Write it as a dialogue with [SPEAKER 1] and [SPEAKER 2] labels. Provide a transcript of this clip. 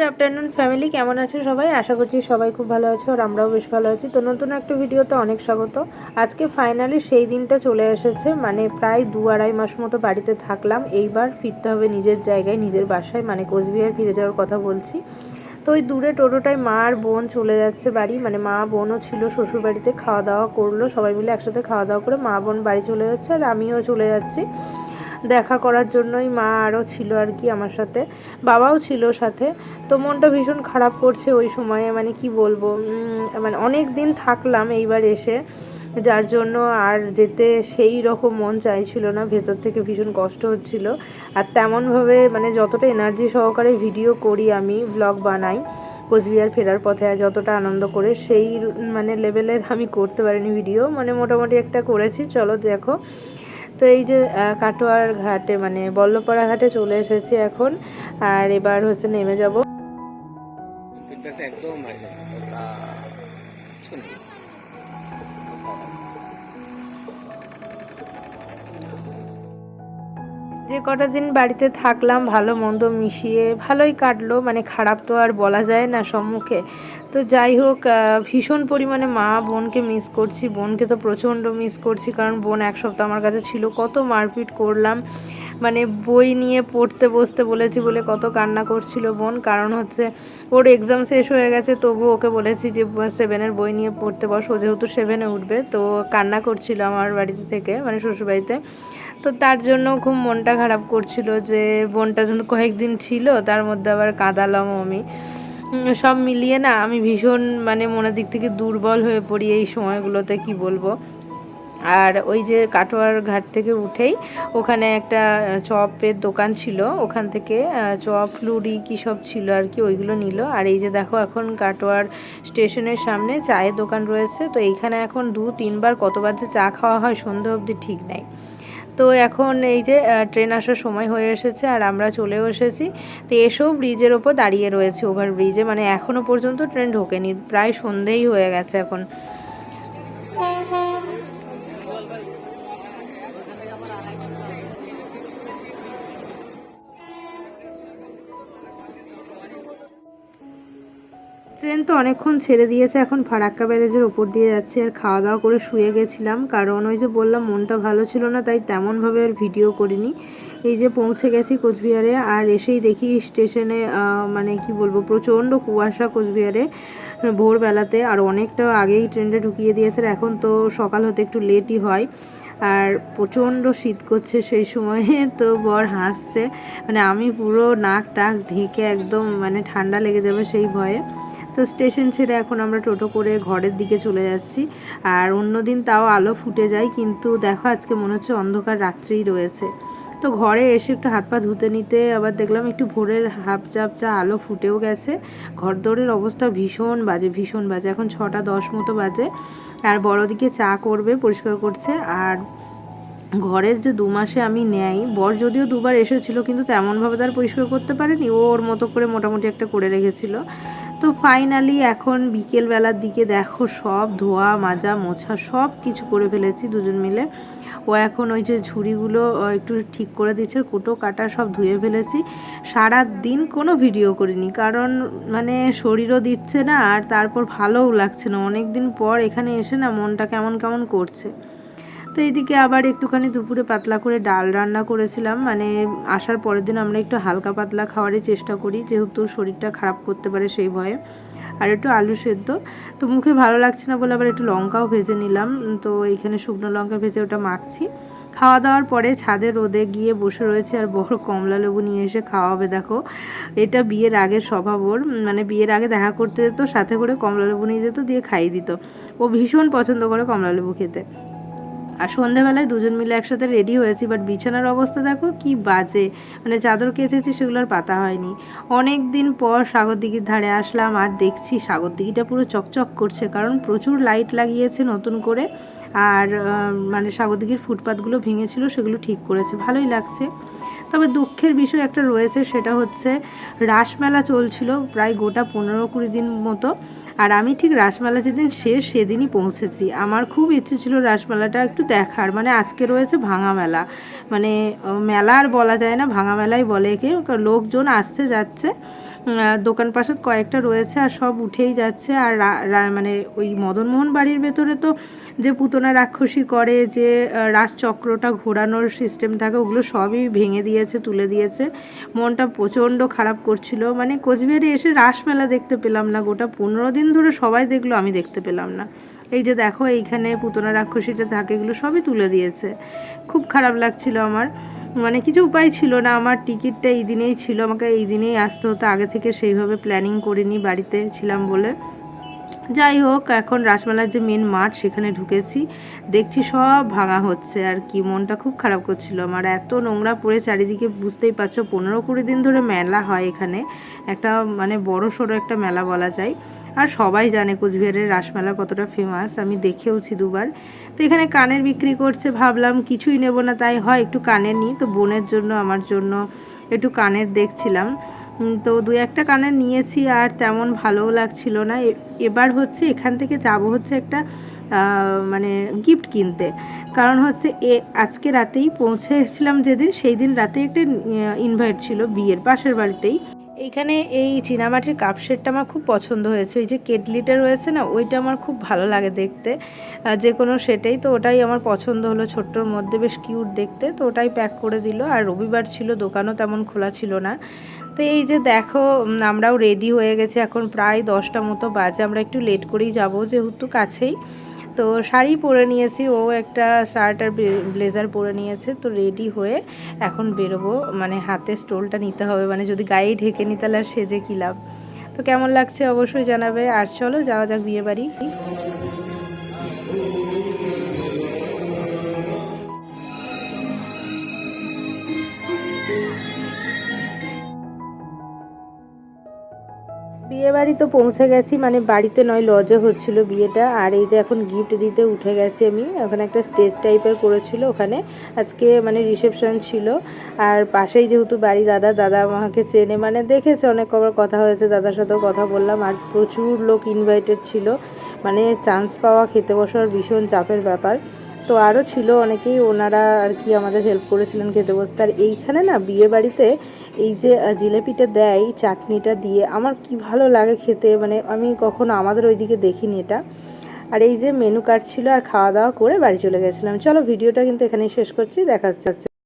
[SPEAKER 1] Good afternoon family কেমন আছো সবাই? আশা করছি সবাই খুব ভালো আছো আর আমরাও বেশ ভালো আছি। তো নতুন একটা ভিডিওতে অনেক স্বাগত। আজকে ফাইনালি সেই দিনটা চলে এসেছে। মানে প্রায় দু আড়াই মাস মতো বাড়িতে থাকলাম। এইবার ফিরতে হবে নিজের জায়গায়, নিজের বাসায়। মানে কোচবিহার ফিরে যাওয়ার কথা বলছি। তো ওই দূরে টোটোটায় মা আর বোন চলে যাচ্ছে বাড়ি। মানে মা বোনও ছিল শ্বশুর বাড়িতে খাওয়া দাওয়া করল। সবাই মিলে একসাথে খাওয়া দাওয়া করে মা বোন বাড়ি চলে যাচ্ছে আর আমিও চলে যাচ্ছি। দেখা করার জন্যই মা আরও ছিল আর কি আমার সাথে। বাবাও ছিল সাথে। তো মনটা ভীষণ খারাপ করছে ওই সময়ে মানে কি বলব মানে অনেক দিন থাকলাম এইবার এসে। যার জন্য আর যেতে সেই রকম মন চাইছিল না, ভেতর থেকে ভীষণ কষ্ট হচ্ছিল। আর তেমনভাবে মানে যতটা এনার্জি সহকারে ভিডিও করি আমি ব্লগ বানাই, কোচবিহার ফেরার পথে যতটা আনন্দ করে, সেই মানে লেভেলের আমি করতে পারিনি ভিডিও মানে মোটামুটি একটা করেছি। চলো দেখো। তো এই যে কাটোয়ার ঘাটে মানে বল্লপাড়া ঘাটে চলে এসেছি এখন। আর এবার হচ্ছে নেমে যাব।
[SPEAKER 2] একদম
[SPEAKER 1] যে কটা দিন বাড়িতে থাকলাম, ভালো মন্দ মিশিয়ে ভালোই কাটলো। মানে খারাপ তো আর বলা যায় না সম্মুখে। তো যাই হোক ভীষণ পরিমাণে মা বোনকে মিস করছি। বোনকে তো প্রচণ্ড মিস করছি, কারণ বোন এক সপ্তাহ আমার কাছে ছিল। কত মারপিট করলাম। মানে বই নিয়ে পড়তে বসতে বলেছি বলে কত কান্না করছিল বোন। কারণ হচ্ছে ওর এক্সাম শেষ হয়ে গেছে, তবু ওকে বলেছি যে সেভেনের বই নিয়ে পড়তে বস। ও যেহেতু সেভেনে উঠবে। তো কান্না করছিল আমার বাড়িতে থেকে মানে শ্বশুরবাড়িতে। তো তার জন্য খুব মনটা খারাপ করছিল যে বোনটা যখন কয়েকদিন ছিল, তার মধ্যে আবার কাঁদালাম আমি। সব মিলিয়ে না আমি ভীষণ মানে মনের দিক থেকে দুর্বল হয়ে পড়ি এই সময়গুলোতে, কি বলব? আর ওই যে কাটোয়ার ঘাট থেকে উঠেই ওখানে একটা চপের দোকান ছিল। ওখান থেকে চপ, লুড়ি কী সব ছিল আর কি, ওইগুলো নিল। আর এই যে দেখো এখন কাটোয়ার স্টেশনের সামনে চায়ের দোকান রয়েছে। তো এইখানে এখন দু তিনবার কতবার যে চা খাওয়া হয় সন্ধে অবধি ঠিক নাই। তো এখন এই যে ট্রেন আসার সময় হয়ে এসেছে আর আমরা চলেও এসেছি। তো এসেও ব্রিজের ওপর দাঁড়িয়ে রয়েছে, ওভার ব্রিজে। মানে এখনও পর্যন্ত ট্রেন ঢোকেনি, প্রায় সন্ধেই হয়ে গেছে এখন। ট্রেন তো অনেকক্ষণ ছেড়ে দিয়েছে, এখন ফারাক্কা ব্যারেজের ওপর দিয়ে যাচ্ছে আর খাওয়া দাওয়া করে শুয়ে গেছিলাম। কারণ ওই যে বললাম, মনটা ভালো ছিল না, তাই তেমনভাবে আর ভিডিও করিনি। এই যে পৌঁছে গেছি কোচবিহারে আর এসেই দেখি স্টেশনে মানে কি বলব, প্রচণ্ড কুয়াশা কোচবিহারে ভোরবেলাতে। আর অনেকটা আগেই ট্রেনটা ঢুকিয়ে দিয়েছে, আর এখন তো সকাল হতে একটু লেটই হয়। আর প্রচণ্ড শীত করছে সেই সময়ে, তো বর হাসছে। মানে আমি পুরো নাক টাক ঢেকে একদম মানে ঠান্ডা লেগে যাবে সেই ভয়ে। তো স্টেশন ছেড়ে এখন আমরা টোটো করে ঘরের দিকে চলে যাচ্ছি। আর অন্যদিন তাও আলো ফুটে যায়, কিন্তু দেখো আজকে মনে হচ্ছে অন্ধকার রাত্রিই রয়েছে। তো ঘরে এসে একটু হাত পা ধুতে নিতে আবার দেখলাম একটু ভোরের হাফ চাপচা আলো ফুটেও গেছে। ঘর দৌড়ের অবস্থা ভীষণ বাজে ভীষণ বাজে। এখন ছটা দশ মতো বাজে। আর বড়দিকে চা করবে, পরিষ্কার করছে। আর ঘরের যে দু মাসে আমি নেই, বর যদিও দুবার এসেছিল, কিন্তু তেমনভাবে তার পরিষ্কার করতে পারেনি। ও ওর মতো করে মোটামুটি একটা করে রেখেছিল। তো ফাইনালি এখন বিকেল বেলার দিকে দেখো সব ধোয়া, মাজা, মোছা সব কিছু করে ফেলেছি দুজন মিলে। ও এখন ওই যে ঝুড়িগুলো একটু ঠিক করে দিচ্ছে কুটো, কাটা সব ধুয়ে ফেলেছি। সারা দিন কোনো ভিডিও করিনি, কারণ মানে শরীরও দিচ্ছে না আর তারপর ভালোও লাগছে না। অনেক দিন পর এখানে এসে না মনটা কেমন কেমন করছে। তো এইদিকে আবার একটুখানি দুপুরে পাতলা করে ডাল রান্না করেছিলাম। মানে আসার পরের দিন আমরা একটু হালকা পাতলা খাওয়ারই চেষ্টা করি, যেহেতু শরীরটা খারাপ করতে পারে সেই ভয়ে। আর একটু আলু সেদ্ধ। তো মুখে ভালো লাগছে না বলে আবার একটু লঙ্কাও ভেজে নিলাম। তো এইখানে শুকনো লঙ্কা ভেজে ওটা মাখছি। খাওয়া দাওয়ার পরে ছাদে রোদে গিয়ে বসে রয়েছে আর বড় কমলা লেবু নিয়ে এসে খাওয়াবে, দেখো। এটা বিয়ের আগের স্বভাব ওর। মানে বিয়ের আগে দেখা করতে যেত, সাথে করে কমলা লেবু নিয়ে যেত, দিয়ে খাইয়ে দিত। ও ভীষণ পছন্দ করে কমলা লেবু খেতে। আর সন্ধ্যাবেলায় দুজন মিলে একসাথে রেডি হয়েছি বাট বিছানার অবস্থা দেখো কি বাজে। মানে চাদর কেচেছি সেগুলোর পাতা হয়নি। অনেক দিন পর সাগর দিঘির ধারে আসলাম, আর দেখছি সাগর দিঘিটা পুরো চকচক করছে, কারণ প্রচুর লাইট লাগিয়েছে নতুন করে, আর মানে সাগর দিঘির ফুটপাথগুলো ভেঙেছিল, সেগুলো ঠিক করেছে। ভালোই লাগছে। তবে দুঃখের বিষয় একটা রয়েছে, সেটা হচ্ছে রাসমেলা চলছিল প্রায় গোটা পনেরো কুড়ি দিন মতো। আর আমি ঠিক রাসমেলা যেদিন শেষ সেদিনই পৌঁছেছি। আমার খুব ইচ্ছে ছিল রাসমেলাটা একটু দেখার। মানে আজকে রয়েছে ভাঙা মেলা। মানে মেলা আর বলা যায় না, ভাঙা মেলাই বলে একে। লোকজন আসছে, যাচ্ছে। দোকান পাশে কয়েকটা রয়েছে আর সব উঠেই যাচ্ছে। আর মানে ওই মদনমোহন বাড়ির ভেতরে তো যে পুতনা রাক্ষসী করে, যে রাজচক্রটা ঘোরানোর সিস্টেম থাকে, ওগুলো সবই ভেঙে দিয়েছে, তুলে দিয়েছে। মনটা প্রচণ্ড খারাপ করছিল। মানে কোচবিহারে এসে রাসমেলা দেখতে পেলাম না, গোটা পনেরো দিন ধরে সবাই দেখল, আমি দেখতে পেলাম না। এই যে দেখো, এইখানে পুতনা রাক্ষসীটা থাকে, এগুলো সবই তুলে দিয়েছে। খুব খারাপ লাগছিল আমার। মানে কিছু উপায় ছিল না, আমার টিকিটটা এই দিনেই ছিল, আমাকে এই দিনেই আসতে হতো। আগে থেকে সেইভাবে প্ল্যানিং করিনি, বাড়িতে ছিলাম বলে। যাই হোক, এখন রাসমেলার যে মেন মাঠ, সেখানে ঢুকেছি। দেখছি সব ভাঙা হচ্ছে, আর কি মনটা খুব খারাপ করছিল আমার। এত নোংরা পড়ে চারিদিকে, বুঝতেই পারছ, পনেরো কুড়ি দিন ধরে মেলা হয় এখানে। একটা মানে বড় সড়ো একটা মেলা বলা যায়। আর সবাই জানে কোচবিহারের রাসমেলা কতটা ফেমাস আমি দেখেওছি দুবার। তো এখানে কানের বিক্রি করছে, ভাবলাম কিছুই নেব না, তাই হয় একটু কানের নিই। তো বোনের জন্য, আমার জন্য একটু কানের দেখছিলাম। তো দু একটা কানের নিয়েছি আর তেমন ভালোও লাগছিল না। এবার হচ্ছে এখান থেকে যাব হচ্ছে একটা মানে গিফট কিনতে। কারণ হচ্ছে এ, আজকে রাতেই পৌঁছে এসেছিলাম যেদিন, সেই দিন রাতে একটা ইনভাইট ছিল বিয়ের, পাশের বাড়িতেই। এইখানে এই চীনামাটির কাপ সেটটা আমার খুব পছন্দ হয়েছে। ওই যে কেটলিটা রয়েছে না, ওইটা আমার খুব ভালো লাগে দেখতে। যে কোনো সেটাই তো ওটাই আমার পছন্দ হলো ছোট্টর মধ্যে, বেশ কিউট দেখতে। তো ওটাই প্যাক করে দিল। আর রবিবার ছিল, দোকানও তেমন খোলা ছিল না। তো এই যে দেখো আমরাও রেডি হয়ে গেছি। এখন প্রায় দশটা মতো বাজে। আমরা একটু লেট করেই যাব, যেহেতু কাছেই। তো শাড়ি পরে নিয়েছি, ও একটা শার্ট আর ব্লেজার পরে নিয়েছে, তো রেডি হয়ে এখন বেরোবো। মানে হাতে স্টোলটা নিতে হবে মানে যদি গায়ে ঢেকে নি তাহলে আর সেজে কী লাভ? তো কেমন লাগছে অবশ্যই জানাবে। আর চলো, যাওয়া যাক বিয়ে বাড়ি। বিয়ে বাড়ি তো পৌঁছে গেছি মানে বাড়িতে নয় লজে হচ্ছিল বিয়েটা। আর এই যে এখন গিফট দিতে উঠে গেছি আমি, ওখানে একটা স্টেজ টাইপের করেছিল ওখানে, আজকে মানে রিসেপশন ছিল। আর পাশেই যেহেতু বাড়ি দাদা দাদা আমাকে চেনে মানে দেখেছে অনেক কবার কথা হয়েছে, দাদার সাথেও কথা বললাম। আর প্রচুর লোক ইনভাইটেড ছিল মানে চান্স পাওয়া, খেতে বসার ভীষণ চাপের ব্যাপার। তো আরও ছিল, অনেকেই ওনারা আর কি আমাদের হেল্প করেছিলেন খেতে বসতে। আর এইখানে না বিয়ে বাড়িতে এই যে জিলেপিটা দেয়, চাটনিটা দিয়ে, আমার কি ভালো লাগে খেতে মানে আমি কখনো আমাদের ওইদিকে দেখিনি এটা। আর এই যে মেনু কার্ড ছিল আর খাওয়া দাওয়া করে বাড়ি চলে গেছিলাম। চলো ভিডিওটা কিন্তু এখানেই শেষ করছি, দেখা হচ্ছে